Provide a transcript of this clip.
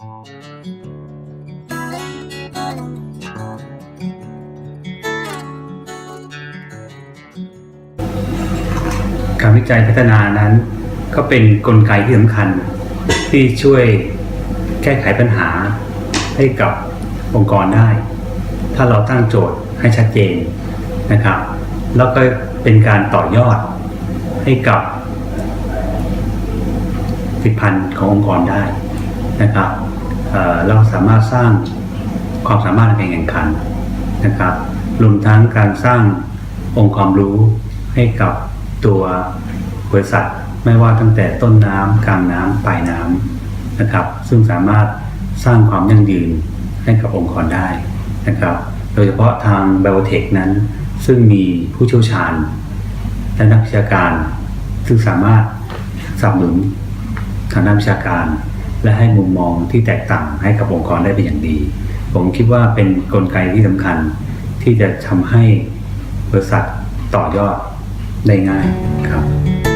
การวิจัยพัฒนานั้น ก็เป็นนกลไกที่สำคัญ ที่ช่วยแก้ไขปัญหาให้กับองค์กรได้ ถ้าเราตั้งโจทย์ให้ชัดเจนนะครับ แล้วก็เป็นการต่อยอดให้กับผลิตภัณฑ์ขององค์กรได้นะครับ เราสามารถสร้างความสามารถในการแข่งขันนะครับรวมทั้งการสร้างองค์ความรู้ให้กับตัวบริษัท ไม่ว่าตั้งแต่ต้นน้ำกลางน้ำปลายน้ำนะครับ ซึ่งสามารถสร้างความยั่งยืนให้กับองค์กรได้นะครับ โดยเฉพาะทางไบโอเทคนั้น ซึ่งมีผู้เชี่ยวชาญ และนักวิชาการ ซึ่งสามารถสนับสนุนทางด้านวิชาการ และให้มุมมองที่แตกต่างให้กับองค์กรได้เป็นอย่างดี ผมคิดว่าเป็นนกลไกที่สำคัญที่จะทำให้บริษัทต่อยอดได้ง่ายครับ